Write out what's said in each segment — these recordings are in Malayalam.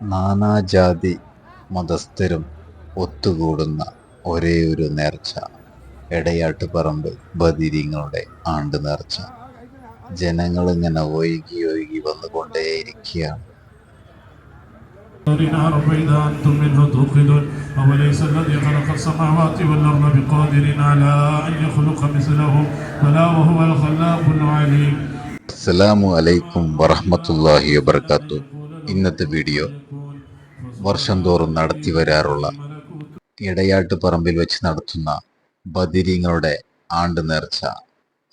നാനാജാതി മതസ്ഥരും ഒത്തുകൂടുന്ന ഒരേയൊരു നേർച്ച എടയാട്ടുപറമ്പ് ബദിരിങ്ങളുടെ ആണ്ട് നേർച്ച ജനങ്ങളിങ്ങനെ ഒഴുകി ഒഴുകി വന്നുകൊണ്ടേയിരിക്കുകയാണ് نارا فإذا أنتم منه توقدون أوليس الذي خلق السماوات والأرض بقادر على أن يخلق مثلهم بلى وهو الخلاق العليم അസ്സലാമു അലൈക്കും വറഹ്മത്തുള്ളാഹി വബർക്കാത്തു ഇന്നത്തെ വീഡിയോ വർഷം തോറും നടത്തി വരാറുള്ള ഇടയാട്ട് പറമ്പിൽ വെച്ച് നടത്തുന്ന ബദിരിങ്ങളുടെ ആണ്ട് നേർച്ച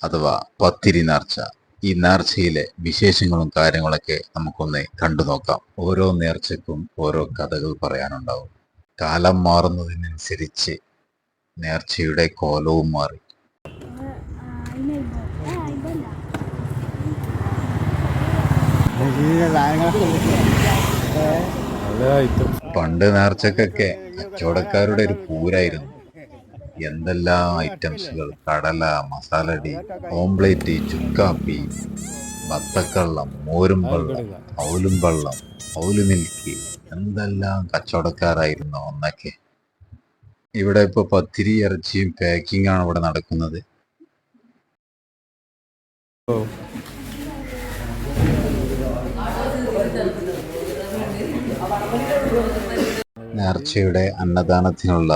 അഥവാ പത്തിരി നേർച്ച. ഈ നേർച്ചയിലെ വിശേഷങ്ങളും കാര്യങ്ങളൊക്കെ നമുക്കൊന്ന് കണ്ടു നോക്കാം. ഓരോ നേർച്ചക്കും ഓരോ കഥകൾ പറയാനുണ്ടാവും. കാലം മാറുന്നതിനനുസരിച്ച് നേർച്ചയുടെ കോലവും മാറി. പണ്ട് നേർച്ചക്കൊക്കെ കച്ചവടക്കാരുടെ ഒരു പൂരായിരുന്നു. എന്തെല്ലാം ഐറ്റംസുകൾ? കടല മസാലടി ഓംപ്ലേറ്റ് ചുക്കാപ്പി ബത്തക്കള്ളം മോരും വെള്ളം ഔലും വെള്ളം ഔൽ മിൽക്ക് എന്തെല്ലാം കച്ചവടക്കാരായിരുന്നു ഒന്നൊക്കെ ഇവിടെ ഇപ്പൊ പത്തിരി ഇറച്ചിയും പാക്കിംഗ് ആണ് ഇവിടെ നടക്കുന്നത്. നേർച്ചയുടെ അന്നദാനത്തിനുള്ള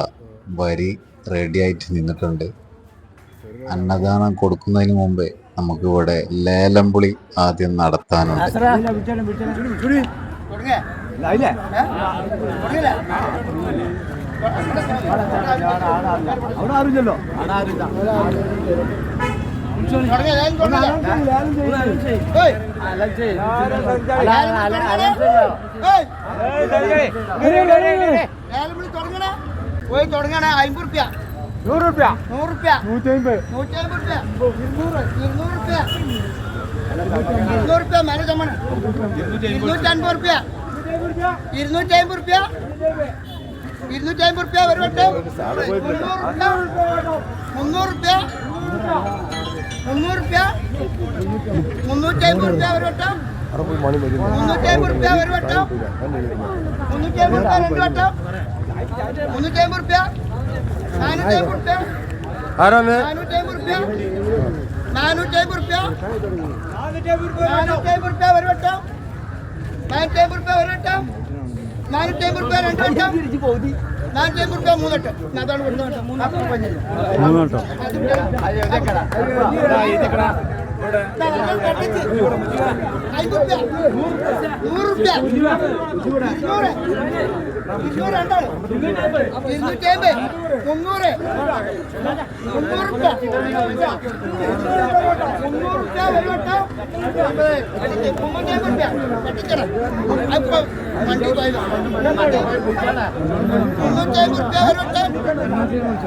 വരി റെഡിയായിട്ട് നിന്നിട്ടുണ്ട്. അന്നദാനം കൊടുക്കുന്നതിന് മുമ്പേ നമുക്കിവിടെ ലേലം പുളി ആദ്യം നടത്താനുണ്ട്. അവിടെ ആരുമില്ലല്ലോ? പോയി തുടങ്ങണേ ഇരുന്നൂറ്റി അമ്പത് റുപ്യ ഒരു വട്ടം മുന്നൂറ് റുപ്യ. മുന്നൂറ്റി അമ്പത് റുപ്യ ഒരു വട്ടം? മുന്നൂറ്റി അമ്പത് റുപ്യ ഒരു വട്ടം? മുന്നൂറ്റി അമ്പത് റുപ്യ രണ്ട് വട്ടം? മുന്നൂറ്റി അമ്പത് റുപ്യ? നാനൂറ്റി അമ്പത് റുപ്യ? ആരാണ്? നാനൂറ്റി അമ്പത് റുപ്യ? നാനൂറ്റി അമ്പത് റുപ്യ? നാനൂറ്റി അമ്പത് റുപ്യ ഒരു വട്ടം? നാനൂറ്റി അമ്പത് റുപ്യ ഒരു വട്ടം? നാനൂറ്റി അമ്പത് റുപ്യ രണ്ട് വട്ടം? മൂന്നോട്ടോ. മുന്നൂറ്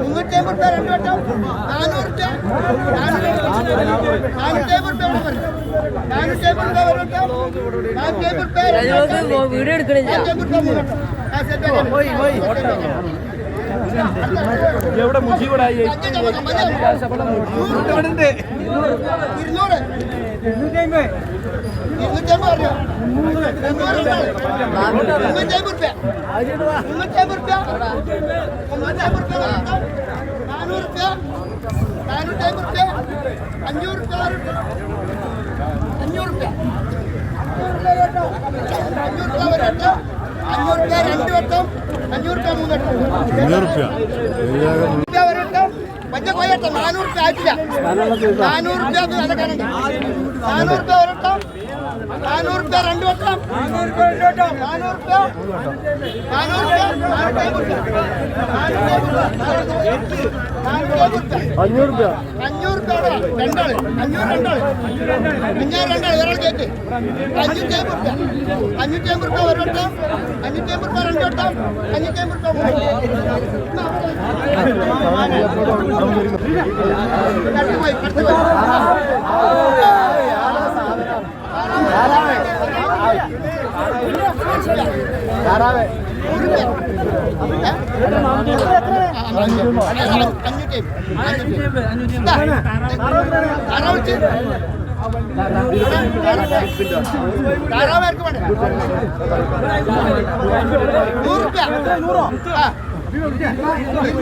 മുന്നൂറ്റി അമ്പത് രൂപ രണ്ട് വട്ടം നാനൂറ് രൂപ. വീഡിയോ എടുക്കണില്ല set എവിടെ പതിനാറ്. ഇരുന്നൂറ് ഇരുന്നൂറ്റി അമ്പത് അറിയോ? മുന്നൂറ് ഉണ്ടാവും. മുന്നൂറ്റി അമ്പത് റുപ്യ. മുന്നൂറ്റി അമ്പത് റുപ്യ. മുന്നൂറ്റി അമ്പത് റുപ്യ വരട്ടെ. നാനൂറ് റുപ്യ. അഞ്ഞൂറ് വരട്ടെ. അഞ്ഞൂറ് റുപ്യ. അഞ്ഞൂറ് റുപ്യ രണ്ട് വട്ടം. മൂന്ന് വട്ടം. അഞ്ഞൂറ് റുപ്യ വരട്ടെ രൂപ പോയട്ടെ നാനൂറ് രൂപ ആയിട്ടില്ല നാനൂറ് രൂപ നല്ല കാണണ്ട നാനൂറ് റുപ്യ വട്ടം നാനൂറ് രൂപ രണ്ട് വട്ടം നാനൂറ് റുപ്യ നാനൂറ് രൂപ നാനൂറ് രൂപ അഞ്ഞൂറ് രൂപ അഞ്ഞൂറ് രണ്ടാൾ അഞ്ഞൂറ് രണ്ടാൾ. അഞ്ഞൂറ് രണ്ടാൾ ഒരാൾ കേട്ട് അഞ്ഞൂറ്റി അമ്പത് റുപ്യ. അഞ്ഞൂറ്റി അമ്പത് റുപ്യ ഒരു ആർക്ക് വേണ്ടേ നൂറ് റുപ്യ ആ ഇരുന്നൂറ്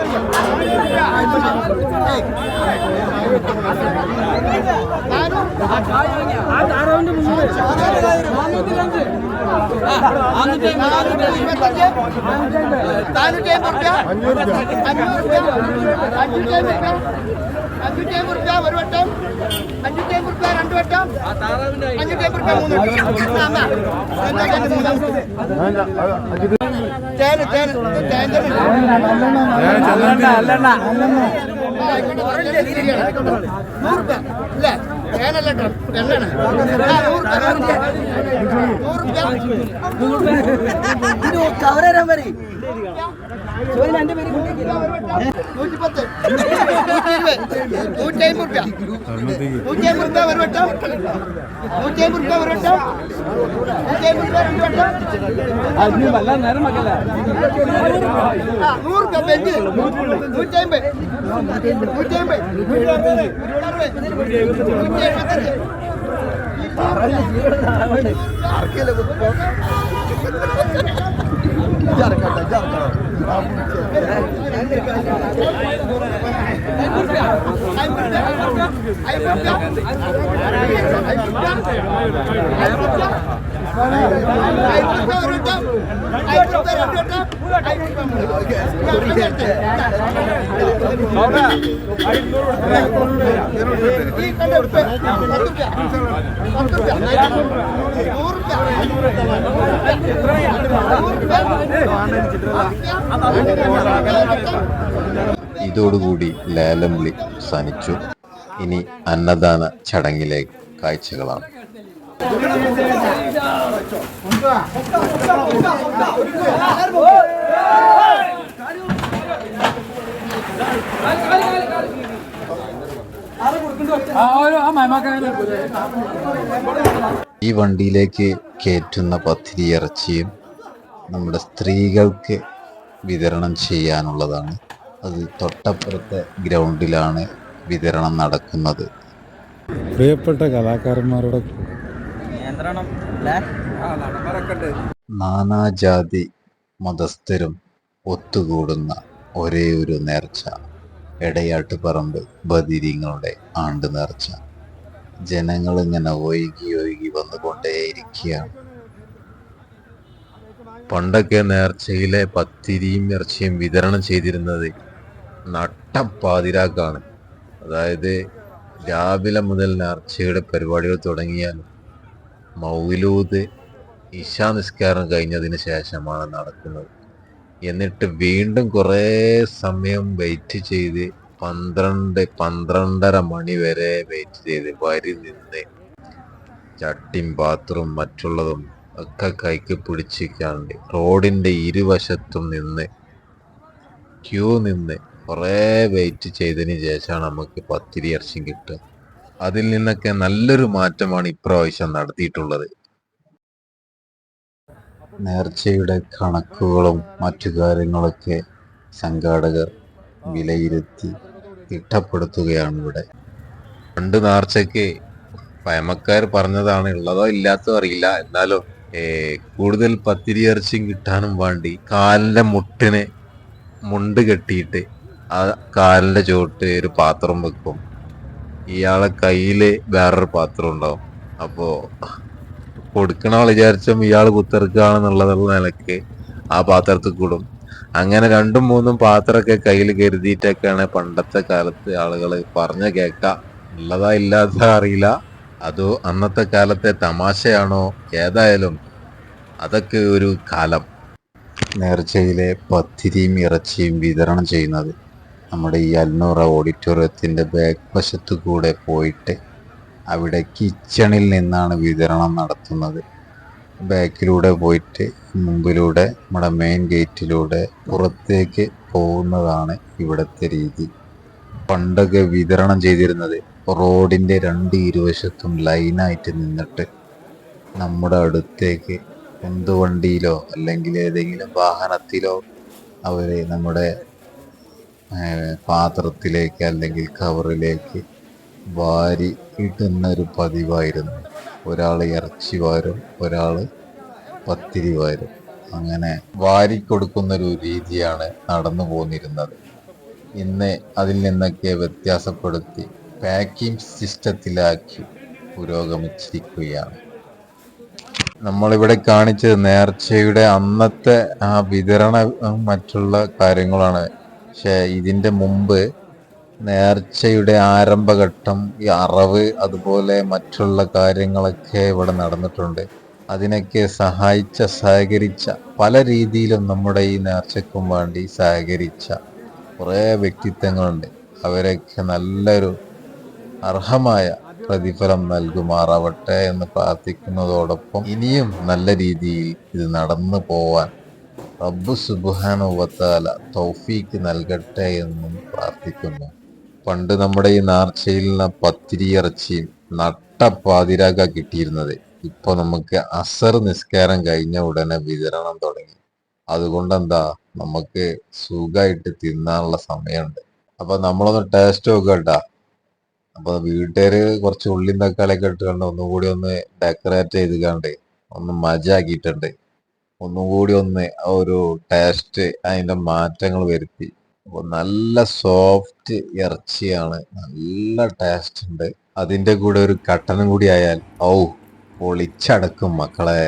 നാനൂറ്റി അമ്പത് റുപ്യ അഞ്ഞൂറ് റുപ്യ അഞ്ഞൂറ്റി അമ്പത് റുപ്യ അഞ്ഞൂറ്റി അമ്പത് റുപ്യ ഒരു വട്ടം. അഞ്ഞൂറ്റി അമ്പത് റുപ്യ രണ്ട് വട്ടം. അഞ്ഞൂറ്റി അമ്പത് റുപ്യ മൂന്ന് വട്ടം? തേന് തേന് തേൻ നൂറുപ്യ. ഇല്ലേ തേനല്ല കേട്ടോ. എണ്ണാണ് നൂറുപ്യ നൂറുപ്യ. നൂറുപ്യ. കവറേരാൻ പറയും നൂറ്റിപ്പത്ത് നൂറ്റി അമ്പത് റുപ്യ നൂറ്റി അമ്പത് റുപ്യ. ഒരു വട്ടം. നൂറ്റി അമ്പത് റുപ്യ ഒരു വട്ടം. നൂറ്റി അമ്പത് റുപ്യ രണ്ട് വട്ടം. നേരം മക്കളെ ആ, നൂറ് റുപ്യ ബെഞ്ച്. നൂറ്റി അമ്പത് നൂറ്റി അമ്പത് നൂറ്റി അറുപത് നൂറ്റി എഴുപത്തഞ്ച് ഇതോടുകൂടി ലാലംലി വിളി ഇനി അന്നദാന ചടങ്ങിലെ കാഴ്ചകളാണ്. ഈ വണ്ടിയിലേക്ക് കയറ്റുന്ന പത്തിരി ഇറച്ചിയും നമ്മുടെ സ്ത്രീകൾക്ക് വിതരണം ചെയ്യാനുള്ളതാണ്. അത് തൊട്ടപ്പുറത്തെ ഗ്രൗണ്ടിലാണ് വിതരണം നടക്കുന്നത്. പ്രിയപ്പെട്ട കലാകാരന്മാരുടെ നാനാജാതി മതസ്ഥരും ഒത്തുകൂടുന്ന ഒരേ ഒരു നേർച്ച. എടയാട്ടുപറമ്പ് ബദിരിങ്ങളുടെ ആണ്ട് നേർച്ച. ജനങ്ങൾ ഇങ്ങനെ ഒഴുകി ഒഴുകി വന്നുകൊണ്ടേയിരിക്കുകയാണ്. പണ്ടൊക്കെ നേർച്ചയിലെ പത്തിരിയും ഇറച്ചിയും വിതരണം ചെയ്തിരുന്നത് നട്ടപ്പാതിരാക്കാണ്. അതായത് രാവിലെ മുതൽ നേർച്ചയുടെ പരിപാടികൾ തുടങ്ങിയാൽ മൗലൂദ് ഇശാ നിസ്കാരം കഴിഞ്ഞതിന് ശേഷമാണ് നടക്കുന്നത്. എന്നിട്ട് വീണ്ടും കുറേ സമയം വെയിറ്റ് ചെയ്ത് പന്ത്രണ്ട് പന്ത്രണ്ടര മണി വരെ വെയിറ്റ് ചെയ്ത് വരി നിന്ന് ചട്ടിയും പാത്രവും മറ്റുള്ളതും ഒക്കെ കൈക്ക് പിടിച്ചിക്കാണ്ട് റോഡിന്റെ ഇരുവശത്തും നിന്ന് ക്യൂ നിന്ന് കുറേ വെയിറ്റ് ചെയ്തതിന് ശേഷമാണ് നമുക്ക് പത്തിരി ഇറച്ചിയും കിട്ടുക. അതിൽ നിന്നൊക്കെ നല്ലൊരു മാറ്റമാണ് ഇപ്രാവശ്യം നടത്തിയിട്ടുള്ളത്. നേർച്ചയുടെ കണക്കുകളും മറ്റു കാര്യങ്ങളൊക്കെ സംഘാടകർ വിലയിരുത്തി തിട്ടപ്പെടുത്തുകയാണ് ഇവിടെ. പണ്ട് നേർച്ചയ്ക്ക് പയമക്കാർ പറഞ്ഞതാണ് ഉള്ളതോ ഇല്ലാത്തോ അറിയില്ല. എന്നാലും കൂടുതൽ പത്തിരി ഇറച്ചിയും കിട്ടാനും വേണ്ടി കാലിന്റെ മുട്ടിന് മുണ്ട് കെട്ടിയിട്ട് ആ കാലിന്റെ ചുവട്ട് ഒരു പാത്രം വെക്കും. ഇയാളെ കയ്യിൽ വേറൊരു പാത്രം ഉണ്ടാവും. അപ്പോ കൊടുക്കണ വിചാരിച്ചും ഇയാൾ കുത്തിറക്കുകയാണെന്നുള്ളതുള്ള നിലയ്ക്ക് ആ പാത്രത്തിൽ കൂടും. അങ്ങനെ രണ്ടും മൂന്നും പാത്രമൊക്കെ കയ്യിൽ കരുതിയിട്ടൊക്കെയാണ് പണ്ടത്തെ കാലത്ത് ആളുകൾ പറഞ്ഞ കേക്ക ഉള്ളതാ ഇല്ലാത്ത അറിയില്ല. അതോ അന്നത്തെ കാലത്തെ തമാശയാണോ? ഏതായാലും അതൊക്കെ ഒരു കാലം. നേർച്ചയിലെ പത്തിരിയും ഇറച്ചിയും വിതരണം ചെയ്യുന്നത്. നമ്മുടെ ഈ അൽനൂറ ഓഡിറ്റോറിയത്തിന്റെ ബാക്ക് വശത്തു കൂടെ പോയിട്ട് അവിടെ കിച്ചണിൽ നിന്നാണ് വിതരണം നടത്തുന്നത്. ബാക്കിലൂടെ പോയിട്ട് മുമ്പിലൂടെ നമ്മുടെ മെയിൻ ഗേറ്റിലൂടെ പുറത്തേക്ക് പോകുന്നതാണ് ഇവിടുത്തെ രീതി. പണ്ടൊക്കെ വിതരണം ചെയ്തിരുന്നത് റോഡിന്റെ രണ്ട് ഇരുവശത്തും ലൈനായിട്ട് നിന്നിട്ട് നമ്മുടെ അടുത്തേക്ക് ഉന്തുവണ്ടിയിലോ അല്ലെങ്കിൽ ഏതെങ്കിലും വാഹനത്തിലോ അവർ നമ്മുടെ പാത്രത്തിലേക്ക് അല്ലെങ്കിൽ കവറിലേക്ക് വാരി ഇടുന്ന ഒരു പതിവായിരുന്നു. ഒരാൾ ഇറച്ചി വാരും ഒരാൾ പത്തിരി വാരും. അങ്ങനെ വാരി കൊടുക്കുന്ന ഒരു രീതിയാണ് നടന്നു പോന്നിരുന്നത്. ഇന്ന് അതിൽ നിന്നൊക്കെ വ്യത്യാസപ്പെടുത്തി പാക്കിംഗ് സിസ്റ്റത്തിലാക്കി പുരോഗമിച്ചിരിക്കുകയാണ്. നമ്മളിവിടെ കാണിച്ചത് നേർച്ചയുടെ അന്നത്തെ ആ വിതരണ മറ്റുള്ള കാര്യങ്ങളാണ് പക്ഷെ ഇതിന്റെ മുമ്പ് നേർച്ചയുടെ ആരംഭഘട്ടം ഈ അറവ് അതുപോലെ മറ്റുള്ള കാര്യങ്ങളൊക്കെ ഇവിടെ നടന്നിട്ടുണ്ട്. അതിനൊക്കെ സഹായിച്ച സഹകരിച്ച പല രീതിയിലും നമ്മുടെ ഈ നേർച്ചയ്ക്കും വേണ്ടി സഹകരിച്ച കുറേ വ്യക്തിത്വങ്ങളുണ്ട്. അവരൊക്കെ നല്ലൊരു അർഹമായ പ്രതിഫലം നൽകുമാറാവട്ടെ എന്ന് പ്രാർത്ഥിക്കുന്നതോടൊപ്പം ഇനിയും നല്ല രീതിയിൽ ഇത് നടന്നു പോവാൻ റബ്ബ് സുബാനുവത്താല തൗഫീക്ക് നൽകട്ടെ എന്നും പ്രാർത്ഥിക്കുന്നു. പണ്ട് നമ്മുടെ ഈ നാർച്ചയിൽ നിന്ന് പത്തിരി നട്ട നട്ടപ്പാതിരാക്ക കിട്ടിയിരുന്നത്. ഇപ്പൊ നമുക്ക് അസർ നിസ്കാരം കഴിഞ്ഞ ഉടനെ വിതരണം തുടങ്ങി. അതുകൊണ്ട് എന്താ നമുക്ക് സുഖമായിട്ട് തിന്നാനുള്ള സമയമുണ്ട്. അപ്പൊ നമ്മളൊന്ന് ടേസ്റ്റ് നോക്കട്ടാ. അപ്പൊ വീട്ടുകാര് കുറച്ച് ഉള്ളിയും തക്കാളിയൊക്കെ ഇട്ടുകൊണ്ട് ഒന്നുകൂടി ഒന്ന് ഡെക്കറേറ്റ് ചെയ്ത് കണ്ട് ഒന്ന് മജാക്കിയിട്ടുണ്ട് ഒന്നും കൂടി ഒന്ന് ആ ഒരു ടേസ്റ്റ് അതിന്റെ മാറ്റങ്ങൾ വരുത്തി. അപ്പൊ നല്ല സോഫ്റ്റ് ഇറച്ചിയാണ്. നല്ല ടേസ്റ്റ് ഉണ്ട്. അതിന്റെ കൂടെ ഒരു കട്ടനും കൂടി ആയാൽ ഔ പൊളിച്ചടക്കും മക്കളെ.